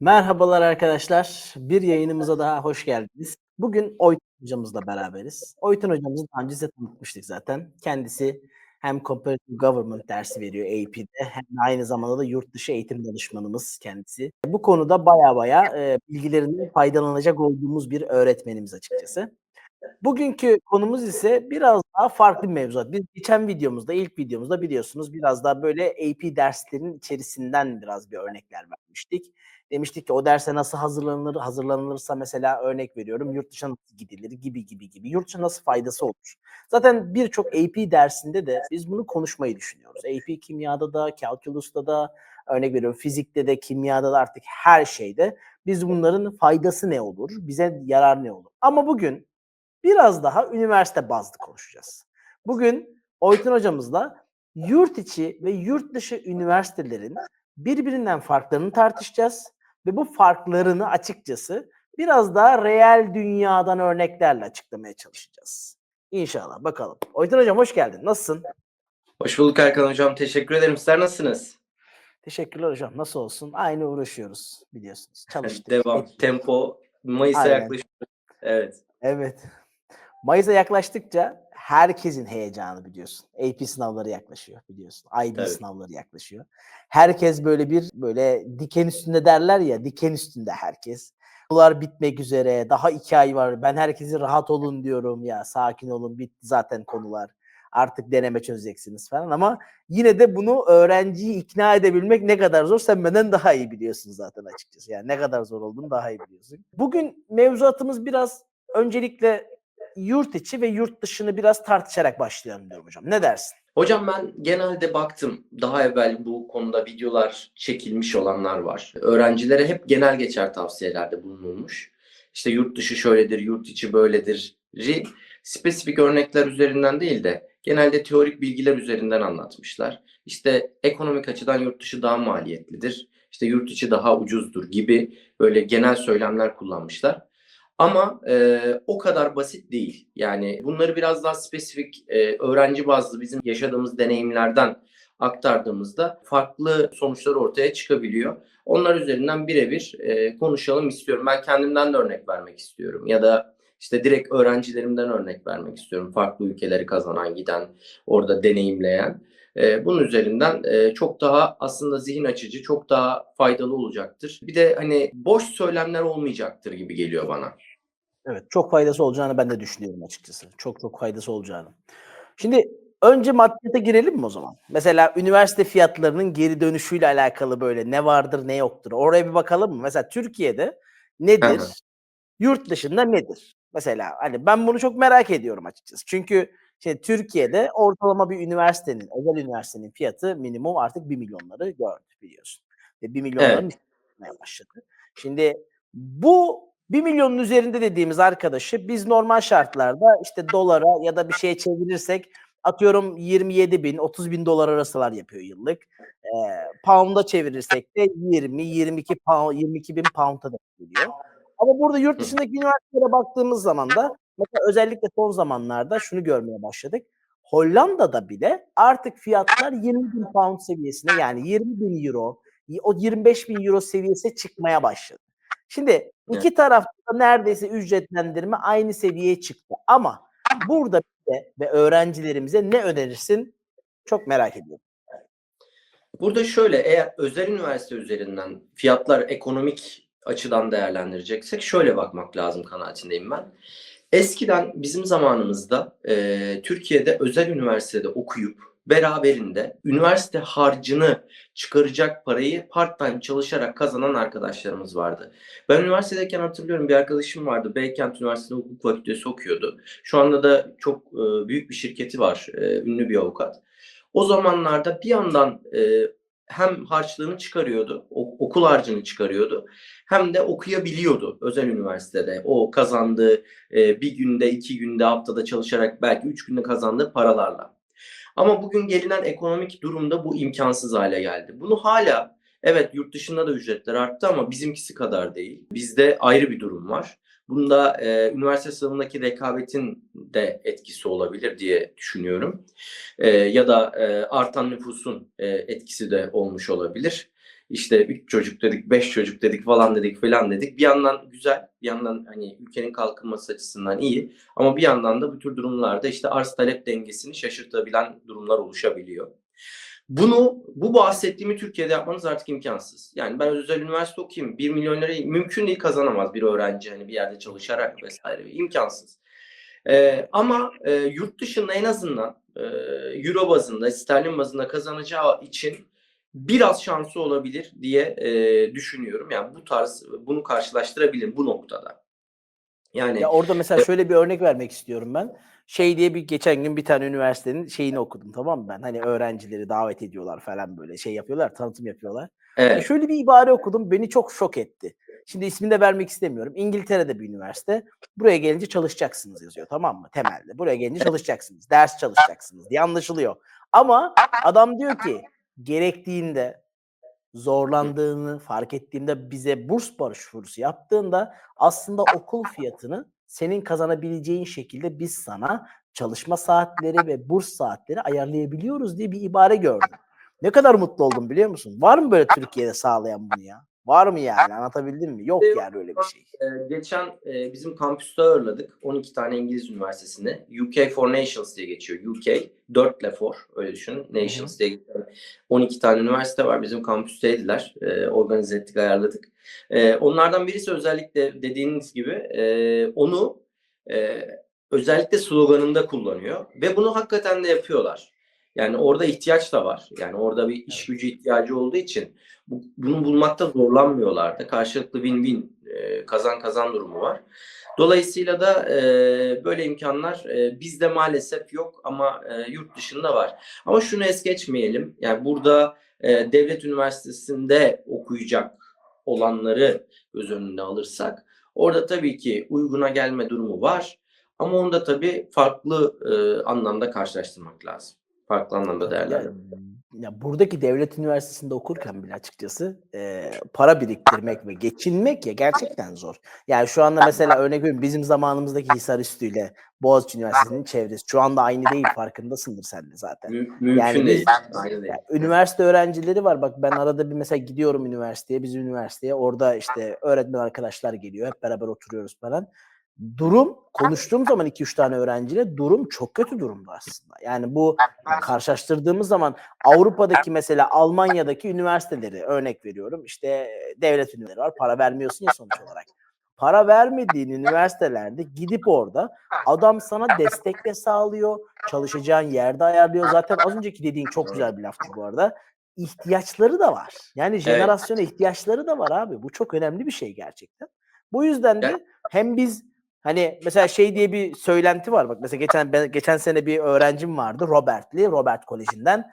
Merhabalar arkadaşlar. Bir yayınımıza daha hoş geldiniz. Bugün Oytun hocamızla beraberiz. Oytun hocamızı daha önce size tanıtmıştık zaten. Kendisi hem Comparative Government dersi veriyor AP'de hem de aynı zamanda da yurt dışı eğitim danışmanımız kendisi. Bu konuda baya baya e, bilgilerinden faydalanacak olduğumuz bir öğretmenimiz açıkçası. Bugünkü konumuz ise biraz daha farklı bir mevzuat. Biz geçen videomuzda, ilk videomuzda biliyorsunuz biraz daha böyle AP derslerinin içerisinden biraz bir örnekler vermiştik. Demiştik ki o derse nasıl hazırlanır, hazırlanılırsa mesela örnek veriyorum yurt dışına nasıl gidilir gibi gibi gibi. Yurt dışına nasıl faydası olur? Zaten birçok AP dersinde de biz bunu konuşmayı düşünüyoruz. AP kimyada da, calculus'ta da, örnek veriyorum fizikte de, kimyada da artık her şeyde biz bunların faydası ne olur, bize yarar ne olur? Ama bugün biraz daha üniversite bazlı konuşacağız. Bugün Oytun hocamızla yurt içi ve yurt dışı üniversitelerin birbirinden farklarını tartışacağız ve bu farklarını açıkçası biraz daha reel dünyadan örneklerle açıklamaya çalışacağız. İnşallah bakalım. Oytun hocam hoş geldin. Nasılsın? Hoş bulduk Erkan hocam. Teşekkür ederim. Sizler nasılsınız? Teşekkürler hocam. Nasıl olsun? Aynı uğraşıyoruz biliyorsunuz. Çalıştık. Devam. ettik. Tempo. Mayıs'a yaklaşıyoruz. Evet. Evet. Mayıs'a yaklaştıkça herkesin heyecanı biliyorsun. AP sınavları yaklaşıyor biliyorsun. IB Tabii. sınavları yaklaşıyor. Herkes böyle bir böyle diken üstünde derler ya diken üstünde herkes. Bunlar bitmek üzere. Daha iki ay var. Ben herkesi rahat olun diyorum ya. Sakin olun. Bitti zaten konular. Artık deneme çözeceksiniz falan ama yine de bunu öğrenciyi ikna edebilmek ne kadar zor sen benden daha iyi biliyorsun zaten açıkçası. Yani ne kadar zor olduğunu daha iyi biliyorsun. Bugün mevzuatımız biraz öncelikle yurt içi ve yurt dışını biraz tartışarak başlayalım diyorum hocam. Ne dersin? Hocam ben genelde baktım. Daha evvel bu konuda videolar çekilmiş olanlar var. Öğrencilere hep genel geçer tavsiyelerde bulunulmuş. İşte yurt dışı şöyledir, yurt içi böyledir. Spesifik örnekler üzerinden değil de genelde teorik bilgiler üzerinden anlatmışlar. İşte ekonomik açıdan yurt dışı daha maliyetlidir. İşte yurt içi daha ucuzdur gibi böyle genel söylemler kullanmışlar. Ama e, o kadar basit değil. Yani bunları biraz daha spesifik e, öğrenci bazlı bizim yaşadığımız deneyimlerden aktardığımızda farklı sonuçlar ortaya çıkabiliyor. Onlar üzerinden birebir e, konuşalım istiyorum. Ben kendimden de örnek vermek istiyorum. Ya da işte direkt öğrencilerimden örnek vermek istiyorum. Farklı ülkeleri kazanan, giden, orada deneyimleyen. E, bunun üzerinden e, çok daha aslında zihin açıcı, çok daha faydalı olacaktır. Bir de hani boş söylemler olmayacaktır gibi geliyor bana. Evet çok faydası olacağını ben de düşünüyorum açıkçası. Çok çok faydası olacağını. Şimdi önce maddiyata girelim mi o zaman? Mesela üniversite fiyatlarının geri dönüşüyle alakalı böyle ne vardır ne yoktur. Oraya bir bakalım mı? Mesela Türkiye'de nedir? Hı. Yurt dışında nedir? Mesela hani ben bunu çok merak ediyorum açıkçası. Çünkü şey, Türkiye'de ortalama bir üniversitenin, özel üniversitenin fiyatı minimum artık 1 milyonları gördü biliyorsun. Ve 1 milyonların Evet. başladı. Şimdi bu 1 milyonun üzerinde dediğimiz arkadaşı biz normal şartlarda işte dolara ya da bir şeye çevirirsek atıyorum 27 bin, 30 bin dolar arasılar yapıyor yıllık. Eee pound'a çevirirsek de 20, 22 pound, 22 bin pound'a denk geliyor. Ama burada yurt dışındaki üniversitelere baktığımız zaman da mesela özellikle son zamanlarda şunu görmeye başladık. Hollanda'da bile artık fiyatlar 20 bin pound seviyesine yani 20 bin euro, o 25 bin euro seviyesine çıkmaya başladı. Şimdi iki tarafta neredeyse ücretlendirme aynı seviyeye çıktı. Ama burada bize ve öğrencilerimize ne önerirsin? Çok merak ediyorum. Burada şöyle eğer özel üniversite üzerinden fiyatlar ekonomik açıdan değerlendireceksek şöyle bakmak lazım kanaatindeyim ben. Eskiden bizim zamanımızda e, Türkiye'de özel üniversitede okuyup beraberinde üniversite harcını çıkaracak parayı part-time çalışarak kazanan arkadaşlarımız vardı. Ben üniversitedeyken hatırlıyorum bir arkadaşım vardı. Beykent Üniversitesi Hukuk Fakültesi okuyordu. Şu anda da çok e, büyük bir şirketi var. E, ünlü bir avukat. O zamanlarda bir yandan e, hem harçlığını çıkarıyordu, okul harcını çıkarıyordu, hem de okuyabiliyordu özel üniversitede. O kazandığı bir günde, iki günde, haftada çalışarak belki üç günde kazandığı paralarla. Ama bugün gelinen ekonomik durumda bu imkansız hale geldi. Bunu hala evet yurt dışında da ücretler arttı ama bizimkisi kadar değil. Bizde ayrı bir durum var. Bunda e, üniversite sınavındaki rekabetin de etkisi olabilir diye düşünüyorum. E, ya da e, artan nüfusun e, etkisi de olmuş olabilir. İşte 3 çocuk dedik, 5 çocuk dedik falan dedik filan dedik. Bir yandan güzel, bir yandan hani ülkenin kalkınması açısından iyi ama bir yandan da bu tür durumlarda işte arz talep dengesini şaşırtabilen durumlar oluşabiliyor. Bunu bu bahsettiğimi Türkiye'de yapmanız artık imkansız. Yani ben özel üniversite okuyayım. 1 milyon lirayı mümkün değil kazanamaz bir öğrenci hani bir yerde çalışarak vesaire. imkansız. Ee, ama e, yurt dışında en azından e, euro bazında, sterlin bazında kazanacağı için biraz şansı olabilir diye e, düşünüyorum. Yani bu tarz bunu karşılaştırabilirim bu noktada. Yani Ya orada mesela şöyle bir örnek vermek istiyorum ben. Şey diye bir geçen gün bir tane üniversitenin şeyini okudum tamam mı ben? Hani öğrencileri davet ediyorlar falan böyle şey yapıyorlar, tanıtım yapıyorlar. Ya evet, şöyle bir ibare okudum beni çok şok etti. Şimdi ismini de vermek istemiyorum. İngiltere'de bir üniversite. Buraya gelince çalışacaksınız yazıyor tamam mı? Temelde. Buraya gelince çalışacaksınız. Ders çalışacaksınız diye anlaşılıyor. Ama adam diyor ki gerektiğinde zorlandığını fark ettiğimde bize burs başvurusu yaptığında aslında okul fiyatını senin kazanabileceğin şekilde biz sana çalışma saatleri ve burs saatleri ayarlayabiliyoruz diye bir ibare gördüm. Ne kadar mutlu oldum biliyor musun? Var mı böyle Türkiye'de sağlayan bunu ya? Var mı yani? Anlatabildim mi? Yok yani öyle bir şey. Ee, geçen e, bizim kampüste ağırladık 12 tane İngiliz üniversitesinde. UK for Nations diye geçiyor. UK 4 ile for öyle düşünün. Nations diye geçiyor. 12 tane üniversite var bizim kampüsteydiler. E, organize ettik ayarladık. E, onlardan birisi özellikle dediğiniz gibi e, onu e, özellikle sloganında kullanıyor. Ve bunu hakikaten de yapıyorlar. Yani orada ihtiyaç da var. Yani orada bir iş gücü ihtiyacı olduğu için bu, bunu bulmakta zorlanmıyorlar da. Karşılıklı win-win e, kazan kazan durumu var. Dolayısıyla da e, böyle imkanlar e, bizde maalesef yok ama e, yurt dışında var. Ama şunu es geçmeyelim. Yani burada e, devlet üniversitesinde okuyacak olanları göz önüne alırsak orada tabii ki uyguna gelme durumu var. Ama onu da tabii farklı e, anlamda karşılaştırmak lazım. Farklı anlamda Ya, değerlendirmek. ya buradaki devlet üniversitesinde okurken bile açıkçası e, para biriktirmek ve geçinmek ya gerçekten zor. Yani şu anda mesela örnek veriyorum bizim zamanımızdaki Hisarüstü ile Boğaziçi Üniversitesi'nin çevresi şu anda aynı değil farkındasındır sen de zaten. Mü- mümkün Yani değil. biz- Aynen değil. Üniversite öğrencileri var. Bak ben arada bir mesela gidiyorum üniversiteye, bizim üniversiteye. Orada işte öğretmen arkadaşlar geliyor. Hep beraber oturuyoruz falan. Durum konuştuğum zaman 2-3 tane öğrenciyle durum çok kötü durumda aslında. Yani bu karşılaştırdığımız zaman Avrupa'daki mesela Almanya'daki üniversiteleri örnek veriyorum. İşte devlet üniversiteleri var. Para vermiyorsun ya sonuç olarak. Para vermediğin üniversitelerde gidip orada adam sana destek de sağlıyor. Çalışacağın yerde ayarlıyor. Zaten az önceki dediğin çok güzel bir laftı bu arada. İhtiyaçları da var. Yani jenerasyona ihtiyaçları da var abi. Bu çok önemli bir şey gerçekten. Bu yüzden de hem biz hani mesela şey diye bir söylenti var. Bak mesela geçen ben, geçen sene bir öğrencim vardı Robert'li, Robert Koleji'nden.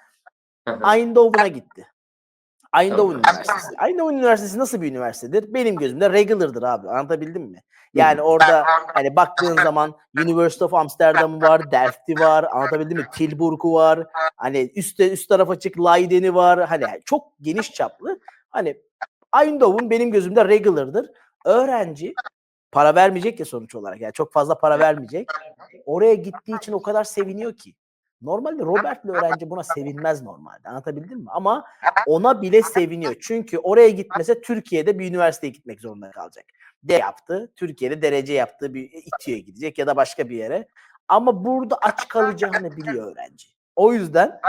Eindhoven'a gitti. Eindhoven. Üniversitesi. Eindhoven Üniversitesi nasıl bir üniversitedir? Benim gözümde regular'dır abi. Anlatabildim mi? Yani orada hani baktığın zaman University of Amsterdam var, Delft'i var, anlatabildim mi? Tilburg'u var. Hani üstte üst tarafa açık Leiden'i var. Hani çok geniş çaplı. Hani Eindhoven benim gözümde regular'dır. Öğrenci para vermeyecek ya sonuç olarak. Yani çok fazla para vermeyecek. Oraya gittiği için o kadar seviniyor ki. Normalde Robert'li öğrenci buna sevinmez normalde. Anlatabildim mi? Ama ona bile seviniyor. Çünkü oraya gitmese Türkiye'de bir üniversiteye gitmek zorunda kalacak. De yaptı. Türkiye'de derece yaptığı bir İTÜ'ye gidecek ya da başka bir yere. Ama burada aç kalacağını biliyor öğrenci. O yüzden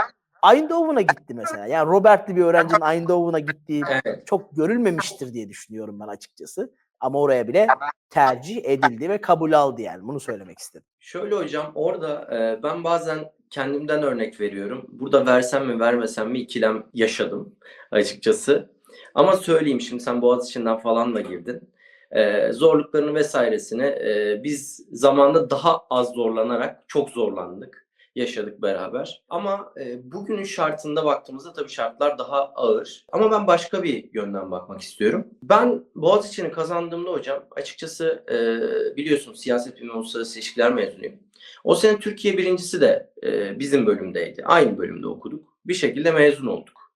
Eindhoven'a gitti mesela. Yani Robert'li bir öğrencinin Eindhoven'a gittiği Evet. çok görülmemiştir diye düşünüyorum ben açıkçası. Ama oraya bile tercih edildi ve kabul aldı yani. Bunu söylemek istedim. Şöyle hocam orada e, ben bazen kendimden örnek veriyorum. Burada versem mi vermesem mi ikilem yaşadım açıkçası. Ama söyleyeyim şimdi sen Boğaziçi'nden falan da girdin. E, zorluklarını vesairesini e, biz zamanda daha az zorlanarak çok zorlandık. Yaşadık beraber. Ama e, bugünün şartında baktığımızda tabii şartlar daha ağır. Ama ben başka bir yönden bakmak istiyorum. Ben Boğaziçi'ni kazandığımda hocam açıkçası e, biliyorsunuz siyaset bilimi uluslararası ilişkiler mezunuyum. O sene Türkiye birincisi de e, bizim bölümdeydi. Aynı bölümde okuduk. Bir şekilde mezun olduk.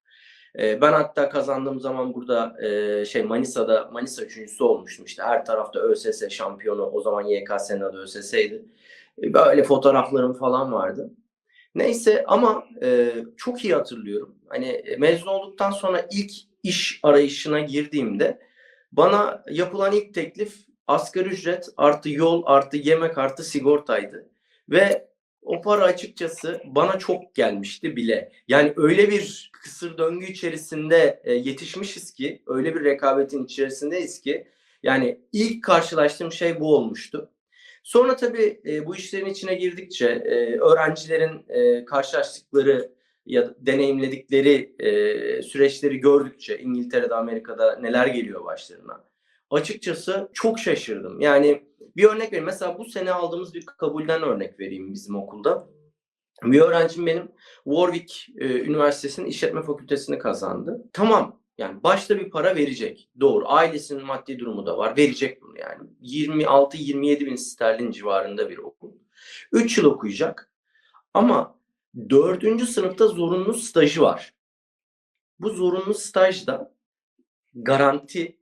E, ben hatta kazandığım zaman burada e, şey Manisa'da Manisa üçüncüsü olmuştum işte. Her tarafta ÖSS şampiyonu. O zaman YKS'nin adı ÖSS'ydi. Böyle fotoğraflarım falan vardı. Neyse ama e, çok iyi hatırlıyorum. Hani e, mezun olduktan sonra ilk iş arayışına girdiğimde bana yapılan ilk teklif asgari ücret artı yol artı yemek artı sigortaydı. Ve o para açıkçası bana çok gelmişti bile. Yani öyle bir kısır döngü içerisinde e, yetişmişiz ki, öyle bir rekabetin içerisindeyiz ki yani ilk karşılaştığım şey bu olmuştu. Sonra tabii e, bu işlerin içine girdikçe e, öğrencilerin e, karşılaştıkları ya deneyimledikleri e, süreçleri gördükçe İngiltere'de, Amerika'da neler geliyor başlarına. Açıkçası çok şaşırdım. Yani bir örnek vereyim. Mesela bu sene aldığımız bir kabulden örnek vereyim bizim okulda. Bir öğrencim benim Warwick e, Üniversitesi'nin işletme fakültesini kazandı. Tamam yani başta bir para verecek. Doğru. Ailesinin maddi durumu da var. Verecek bunu yani. 26-27 bin sterlin civarında bir okul. 3 yıl okuyacak. Ama dördüncü sınıfta zorunlu stajı var. Bu zorunlu stajda garanti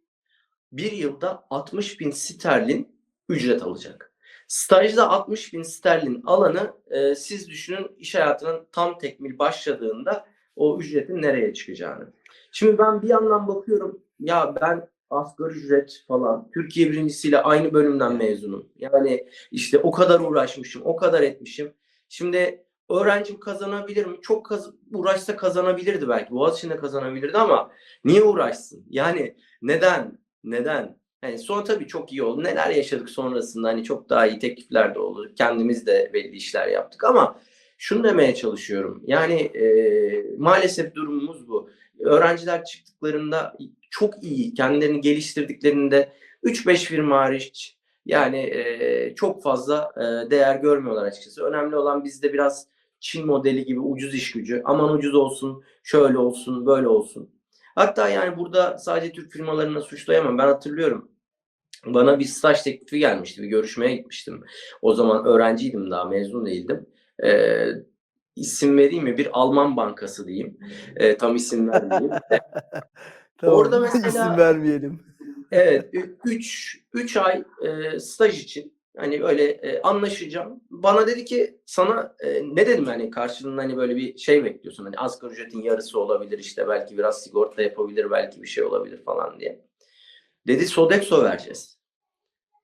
bir yılda 60 bin sterlin ücret alacak. Stajda 60 bin sterlin alanı e, siz düşünün iş hayatının tam tekmil başladığında o ücretin nereye çıkacağını. Şimdi ben bir yandan bakıyorum ya ben asgari ücret falan Türkiye birincisiyle aynı bölümden mezunum. Yani işte o kadar uğraşmışım, o kadar etmişim. Şimdi öğrencim kazanabilir mi? Çok kaz uğraşsa kazanabilirdi belki. Boğaziçi'nde kazanabilirdi ama niye uğraşsın? Yani neden? Neden? Yani sonra tabii çok iyi oldu. Neler yaşadık sonrasında hani çok daha iyi teklifler de oldu. Kendimiz de belli işler yaptık ama şunu demeye çalışıyorum. Yani e, maalesef durumumuz bu. Öğrenciler çıktıklarında çok iyi kendilerini geliştirdiklerinde 3-5 firma hariç yani e, çok fazla e, değer görmüyorlar açıkçası. Önemli olan bizde biraz Çin modeli gibi ucuz iş gücü. Aman ucuz olsun, şöyle olsun, böyle olsun. Hatta yani burada sadece Türk firmalarına suçlayamam. Ben hatırlıyorum. Bana bir staj teklifi gelmişti. Bir görüşmeye gitmiştim. O zaman öğrenciydim daha mezun değildim. Ee, isim vereyim mi? Bir Alman bankası diyeyim. Ee, tam isim vermeyeyim. Tamam, Orada mesela- isim vermeyelim. Evet, 3 3 ay e, staj için hani öyle e, anlaşacağım. Bana dedi ki sana e, ne dedim hani karşılığında hani böyle bir şey bekliyorsun. Hani asgari ücretin yarısı olabilir işte belki biraz sigorta yapabilir belki bir şey olabilir falan diye. Dedi Sodexo vereceğiz.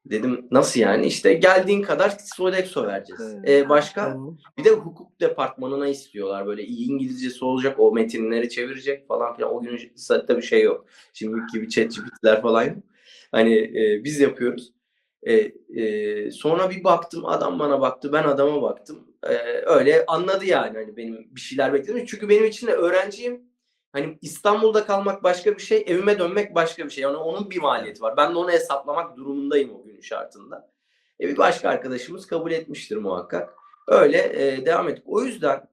Dedim nasıl yani? İşte geldiğin kadar Sodexo vereceğiz. E, başka? Bir de hukuk departmanına istiyorlar böyle iyi İngilizcesi olacak o metinleri çevirecek falan filan. O gün tabii bir şey yok. Şimdiki gibi ChatGPT'ler falan yok. Hani e, biz yapıyoruz. E, e, sonra bir baktım adam bana baktı ben adama baktım. E, öyle anladı yani hani benim bir şeyler bekledim. Çünkü benim için de öğrenciyim. Hani İstanbul'da kalmak başka bir şey, evime dönmek başka bir şey. Yani onun bir maliyeti var. Ben de onu hesaplamak durumundayım o gün şartında. E, bir başka arkadaşımız kabul etmiştir muhakkak. Öyle e, devam ettik. O yüzden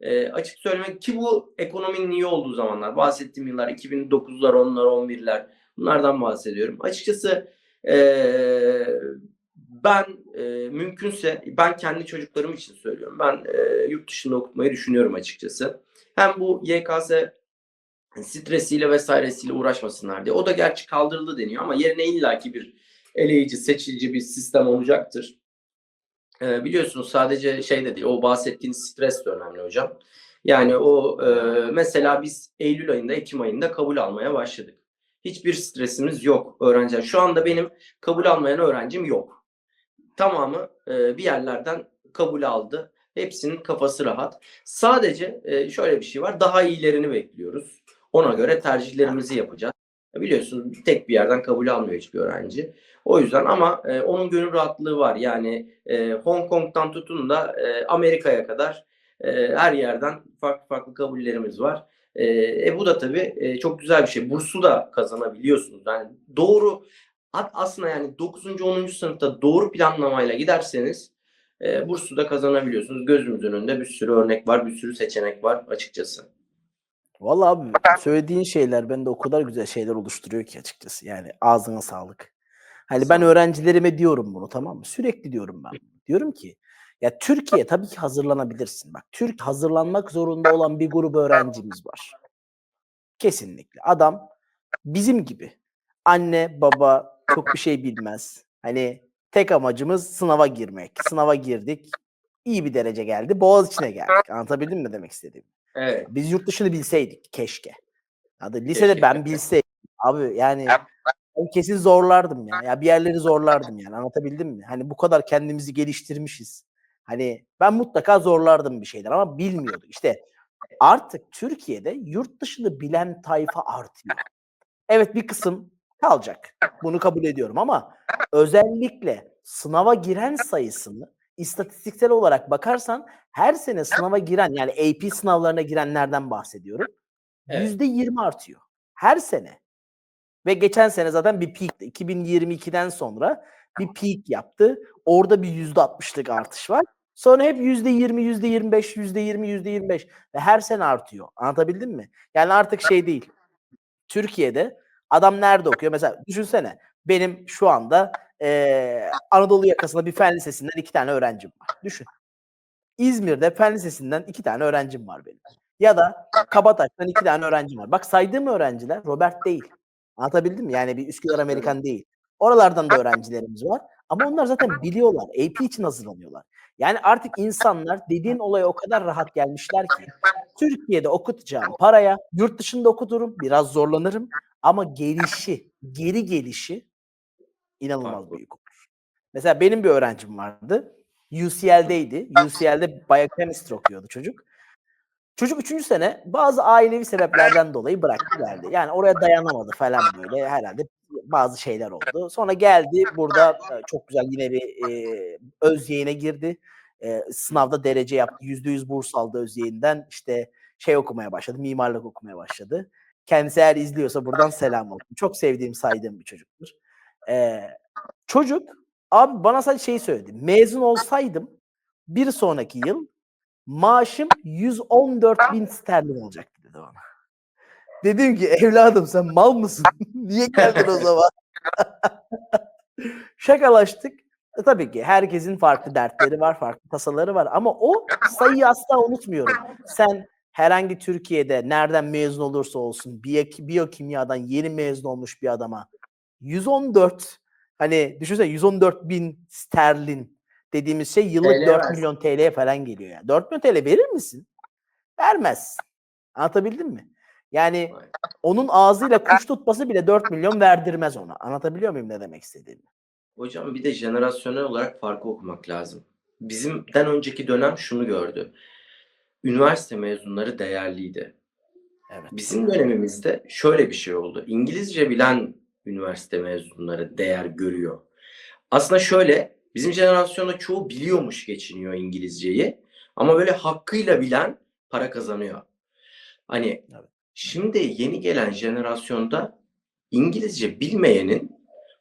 e, açık söylemek ki bu ekonominin iyi olduğu zamanlar. Bahsettiğim yıllar 2009'lar, 10'lar, 11'ler bunlardan bahsediyorum. Açıkçası e, ben e, mümkünse ben kendi çocuklarım için söylüyorum. Ben e, yurt dışında okutmayı düşünüyorum açıkçası. Hem bu YKS stresiyle vesairesiyle uğraşmasınlar diye. O da gerçi kaldırıldı deniyor ama yerine illaki bir eleyici, seçici bir sistem olacaktır. Ee, biliyorsunuz sadece şey de değil, o bahsettiğiniz stres de önemli hocam. Yani o e, mesela biz Eylül ayında, Ekim ayında kabul almaya başladık. Hiçbir stresimiz yok öğrenciler. Şu anda benim kabul almayan öğrencim yok. Tamamı e, bir yerlerden kabul aldı. Hepsinin kafası rahat. Sadece e, şöyle bir şey var. Daha iyilerini bekliyoruz. Ona göre tercihlerimizi yapacağız. Biliyorsunuz tek bir yerden kabul almıyor hiçbir öğrenci. O yüzden ama e, onun gönül rahatlığı var. Yani e, Hong Kong'dan tutun da e, Amerika'ya kadar e, her yerden farklı farklı kabullerimiz var. E, e, bu da tabii e, çok güzel bir şey. Burslu da kazanabiliyorsunuz. Yani doğru aslında yani 9. 10. sınıfta doğru planlamayla giderseniz e, burslu da kazanabiliyorsunuz. Gözümüzün önünde bir sürü örnek var, bir sürü seçenek var açıkçası. Vallahi abi söylediğin şeyler bende o kadar güzel şeyler oluşturuyor ki açıkçası. Yani ağzına sağlık. Hani ben öğrencilerime diyorum bunu tamam mı? Sürekli diyorum ben. Diyorum ki ya Türkiye tabii ki hazırlanabilirsin. Bak Türk hazırlanmak zorunda olan bir grup öğrencimiz var. Kesinlikle. Adam bizim gibi. Anne, baba çok bir şey bilmez. Hani tek amacımız sınava girmek. Sınava girdik. iyi bir derece geldi. Boğaziçi'ne geldik. Anlatabildim mi demek istediğimi? Evet. Biz yurt dışını bilseydik keşke. Ya da lisede Keşke. ben bilseydim abi yani ben kesin zorlardım ya. Ya bir yerleri zorlardım yani. Anlatabildim mi? Hani bu kadar kendimizi geliştirmişiz. Hani ben mutlaka zorlardım bir şeyler ama bilmiyorduk. İşte artık Türkiye'de yurt dışını bilen tayfa artıyor. Evet bir kısım kalacak. Bunu kabul ediyorum ama özellikle sınava giren sayısını istatistiksel olarak bakarsan her sene sınava giren yani AP sınavlarına girenlerden bahsediyorum. Evet. Yüzde yirmi artıyor. Her sene. Ve geçen sene zaten bir peak. 2022'den sonra bir peak yaptı. Orada bir yüzde altmışlık artış var. Sonra hep yüzde yirmi, yüzde yirmi beş, yüzde yirmi, yüzde yirmi beş ve her sene artıyor. Anlatabildim mi? Yani artık şey değil. Türkiye'de adam nerede okuyor? Mesela düşünsene benim şu anda eee, Anadolu yakasında bir fen lisesinden iki tane öğrencim var. Düşün. İzmir'de fen lisesinden iki tane öğrencim var benim. Ya da Kabataş'tan iki tane öğrencim var. Bak saydığım öğrenciler Robert değil. Anlatabildim mi? Yani bir Üsküdar Amerikan değil. Oralardan da öğrencilerimiz var. Ama onlar zaten biliyorlar. AP için hazırlanıyorlar. Yani artık insanlar dediğin olaya o kadar rahat gelmişler ki Türkiye'de okutacağım paraya yurt dışında okuturum. Biraz zorlanırım. Ama gelişi, geri gelişi inanılmaz Farklı. büyük olur. Mesela benim bir öğrencim vardı. UCL'deydi. UCL'de biochemistry okuyordu çocuk. Çocuk 3. sene bazı ailevi sebeplerden dolayı bıraktı geldi. Yani oraya dayanamadı falan böyle herhalde bazı şeyler oldu. Sonra geldi burada e, çok güzel yine bir e, öz yayına girdi. E, sınavda derece yaptı. %100 burs aldı öz yayından. İşte şey okumaya başladı. Mimarlık okumaya başladı. Kendisi eğer izliyorsa buradan selam olsun. Çok sevdiğim, saydığım bir çocuktur. E, çocuk abi bana sadece şeyi söyledi. Mezun olsaydım bir sonraki yıl maaşım 114 bin sterlin olacaktı dedi bana. Dedim ki evladım sen mal mısın? Niye geldin o zaman? Şakalaştık. E, tabii ki herkesin farklı dertleri var, farklı tasaları var ama o sayıyı asla unutmuyorum. Sen herhangi Türkiye'de nereden mezun olursa olsun biyo- biyokimyadan yeni mezun olmuş bir adama 114 hani düşünsene 114 bin sterlin dediğimiz şey yıllık TL 4 versin. milyon TL'ye falan geliyor yani. 4 milyon TL verir misin? Vermezsin. Anlatabildim mi? Yani onun ağzıyla kuş tutması bile 4 milyon verdirmez ona. Anlatabiliyor muyum ne demek istediğimi? Hocam bir de jenerasyonel olarak farkı okumak lazım. Bizimden önceki dönem şunu gördü. Üniversite mezunları değerliydi. Evet. Bizim dönemimizde şöyle bir şey oldu. İngilizce bilen üniversite mezunları değer görüyor. Aslında şöyle, bizim jenerasyonda çoğu biliyormuş geçiniyor İngilizceyi. Ama böyle hakkıyla bilen para kazanıyor. Hani Evet. şimdi yeni gelen jenerasyonda İngilizce bilmeyenin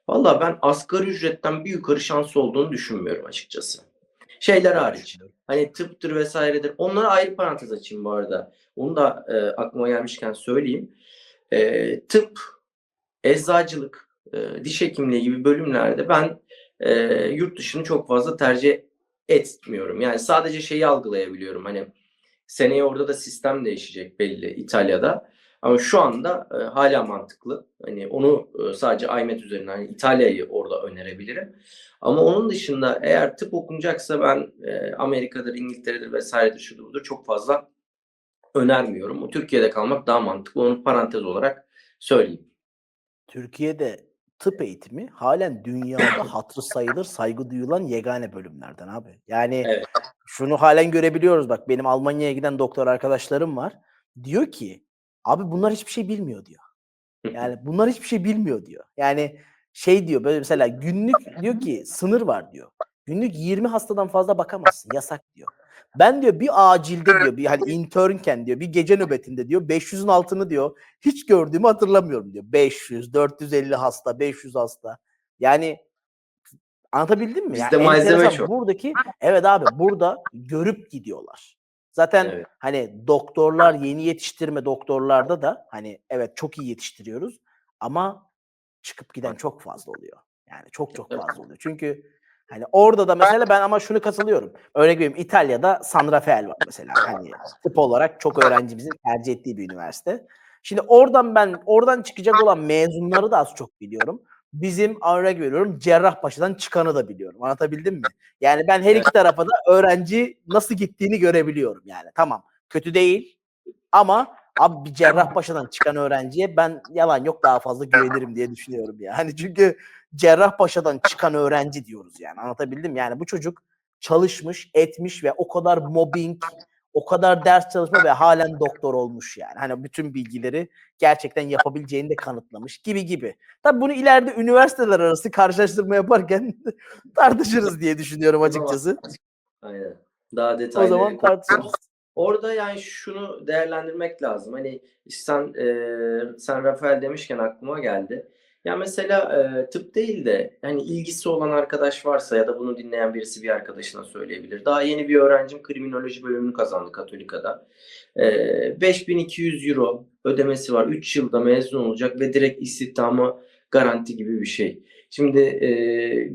valla ben asgari ücretten bir yukarı şansı olduğunu düşünmüyorum açıkçası. Şeyler hariç. Hani tıptır vesairedir. Onlara ayrı parantez açayım bu arada. Onu da e, aklıma gelmişken söyleyeyim. E, tıp, eczacılık, e, diş hekimliği gibi bölümlerde ben e, yurt dışını çok fazla tercih etmiyorum. Yani sadece şeyi algılayabiliyorum. Hani seneye orada da sistem değişecek belli İtalya'da. Ama şu anda e, hala mantıklı. Hani onu e, sadece IMET üzerinden hani İtalya'yı orada önerebilirim. Ama onun dışında eğer tıp okunacaksa ben e, Amerika'dır, İngiltere'dir vesairedir şudur budur çok fazla önermiyorum. Türkiye'de kalmak daha mantıklı. Onu parantez olarak söyleyeyim. Türkiye'de tıp eğitimi halen dünyada hatırı sayılır, saygı duyulan yegane bölümlerden abi. Yani Evet. şunu halen görebiliyoruz bak benim Almanya'ya giden doktor arkadaşlarım var. Diyor ki abi bunlar hiçbir şey bilmiyor diyor. Yani bunlar hiçbir şey bilmiyor diyor. Yani şey diyor böyle mesela günlük diyor ki sınır var diyor. Günlük 20 hastadan fazla bakamazsın yasak diyor. Ben diyor bir acilde diyor bir hani internken diyor bir gece nöbetinde diyor 500'ün altını diyor hiç gördüğümü hatırlamıyorum diyor. 500, 450 hasta, 500 hasta. Yani anlatabildim mi? Bizde Yani malzeme çok. Buradaki evet abi burada görüp gidiyorlar. Zaten Evet. hani doktorlar yeni yetiştirme doktorlarda da hani evet çok iyi yetiştiriyoruz ama çıkıp giden çok fazla oluyor. Yani çok çok fazla oluyor. Çünkü hani orada da mesela ben ama şunu katılıyorum. Örnek veriyorum İtalya'da San Rafael var mesela. Hani tıp olarak çok öğrencimizin tercih ettiği bir üniversite. Şimdi oradan ben oradan çıkacak olan mezunları da az çok biliyorum. Bizim örnek veriyorum Cerrahpaşa'dan çıkanı da biliyorum. Anlatabildim mi? Yani ben her iki tarafa da öğrenci nasıl gittiğini görebiliyorum yani. Tamam kötü değil ama Abi bir Cerrahpaşa'dan çıkan öğrenciye ben yalan yok daha fazla güvenirim diye düşünüyorum ya. Hani çünkü Cerrahpaşa'dan çıkan öğrenci diyoruz yani. Anlatabildim yani bu çocuk çalışmış, etmiş ve o kadar mobbing, o kadar ders çalışma ve halen doktor olmuş yani. Hani bütün bilgileri gerçekten yapabileceğini de kanıtlamış gibi gibi. Tabii bunu ileride üniversiteler arası karşılaştırma yaparken tartışırız diye düşünüyorum açıkçası. Aynen. Daha detaylı. O zaman tartışırız. Orada yani şunu değerlendirmek lazım. Hani sen e, sen Rafael demişken aklıma geldi. Ya mesela e, tıp değil de hani ilgisi olan arkadaş varsa ya da bunu dinleyen birisi bir arkadaşına söyleyebilir. Daha yeni bir öğrencim kriminoloji bölümünü kazandı Katolika'da. E, 5200 euro ödemesi var. 3 yılda mezun olacak ve direkt istihdamı garanti gibi bir şey. Şimdi e,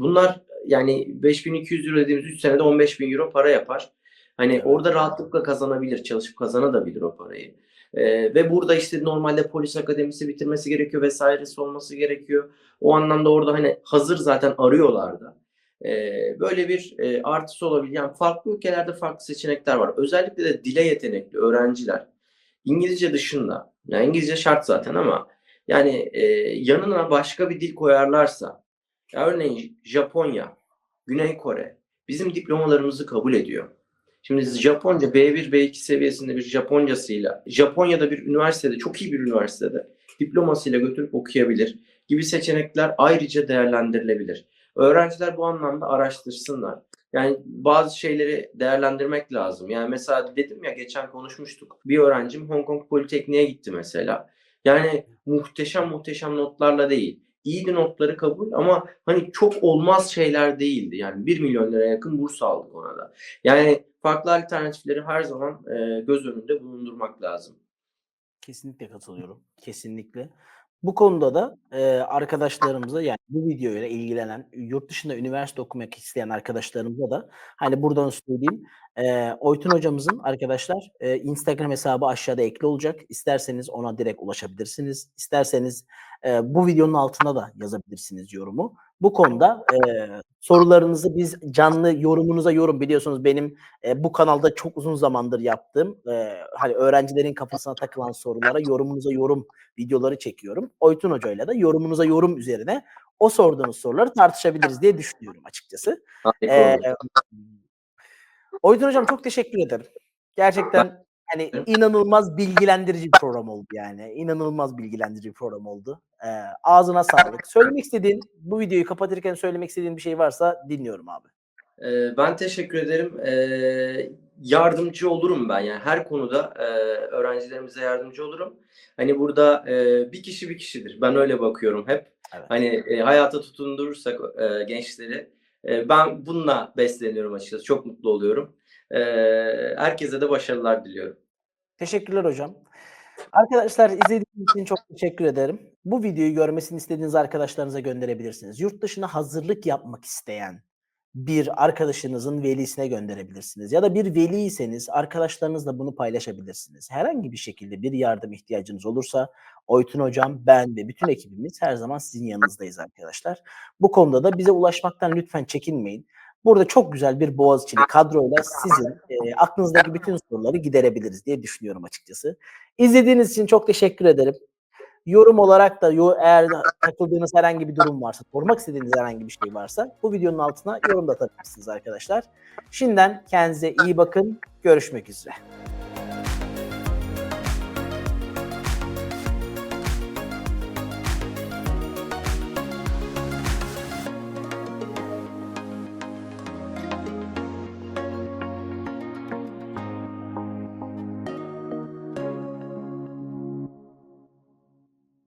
bunlar yani 5200 euro dediğimiz 3 senede 15.000 euro para yapar. Hani orada rahatlıkla kazanabilir, çalışıp kazanabilir o parayı. Ee, ve burada işte normalde polis akademisi bitirmesi gerekiyor vesairesi olması gerekiyor. O anlamda orada hani hazır zaten arıyorlar da. Ee, böyle bir e, artısı olabilir. Yani farklı ülkelerde farklı seçenekler var. Özellikle de dile yetenekli öğrenciler İngilizce dışında, yani İngilizce şart zaten ama yani e, yanına başka bir dil koyarlarsa, ya örneğin Japonya, Güney Kore bizim diplomalarımızı kabul ediyor. Şimdi Japonca B1, B2 seviyesinde bir Japoncasıyla, Japonya'da bir üniversitede, çok iyi bir üniversitede diplomasıyla götürüp okuyabilir gibi seçenekler ayrıca değerlendirilebilir. Öğrenciler bu anlamda araştırsınlar. Yani bazı şeyleri değerlendirmek lazım. Yani mesela dedim ya geçen konuşmuştuk. Bir öğrencim Hong Kong Politekniğe gitti mesela. Yani muhteşem muhteşem notlarla değil. İyiydi notları kabul ama hani çok olmaz şeyler değildi. Yani 1 milyon liraya yakın burs aldık ona da. Yani farklı alternatifleri her zaman e, göz önünde bulundurmak lazım. Kesinlikle katılıyorum. Kesinlikle. Bu konuda da e, arkadaşlarımıza yani bu videoyla ilgilenen yurt dışında üniversite okumak isteyen arkadaşlarımıza da hani buradan söyleyeyim. E, Oytun hocamızın arkadaşlar e, Instagram hesabı aşağıda ekli olacak. İsterseniz ona direkt ulaşabilirsiniz. İsterseniz e, bu videonun altına da yazabilirsiniz yorumu. Bu konuda e, sorularınızı biz canlı yorumunuza yorum biliyorsunuz benim e, bu kanalda çok uzun zamandır yaptığım e, hani öğrencilerin kafasına takılan sorulara yorumunuza yorum videoları çekiyorum. Oytun Hoca ile de yorumunuza yorum üzerine o sorduğunuz soruları tartışabiliriz diye düşünüyorum açıkçası. Olur. Oytun Hocam çok teşekkür ederim. Gerçekten hani inanılmaz bilgilendirici bir program oldu yani. İnanılmaz bilgilendirici bir program oldu. Ee, ağzına sağlık. Söylemek istediğin, bu videoyu kapatırken söylemek istediğin bir şey varsa dinliyorum abi. Ee, ben teşekkür ederim. Ee, yardımcı olurum ben yani her konuda e, öğrencilerimize yardımcı olurum. Hani burada e, bir kişi bir kişidir. Ben öyle bakıyorum hep. Evet. Hani e, hayata tutundurursak e, gençleri e, ben bununla besleniyorum açıkçası. Çok mutlu oluyorum. E, herkese de başarılar diliyorum. Teşekkürler hocam. Arkadaşlar izlediğiniz için çok teşekkür ederim. Bu videoyu görmesini istediğiniz arkadaşlarınıza gönderebilirsiniz. Yurt dışına hazırlık yapmak isteyen bir arkadaşınızın velisine gönderebilirsiniz. Ya da bir veliyseniz arkadaşlarınızla bunu paylaşabilirsiniz. Herhangi bir şekilde bir yardım ihtiyacınız olursa Oytun Hocam, ben ve bütün ekibimiz her zaman sizin yanınızdayız arkadaşlar. Bu konuda da bize ulaşmaktan lütfen çekinmeyin. Burada çok güzel bir Boğaziçi'li kadroyla sizin e, aklınızdaki bütün soruları giderebiliriz diye düşünüyorum açıkçası. İzlediğiniz için çok teşekkür ederim. Yorum olarak da eğer takıldığınız herhangi bir durum varsa, sormak istediğiniz herhangi bir şey varsa bu videonun altına yorum da atabilirsiniz arkadaşlar. Şimdiden kendinize iyi bakın. Görüşmek üzere.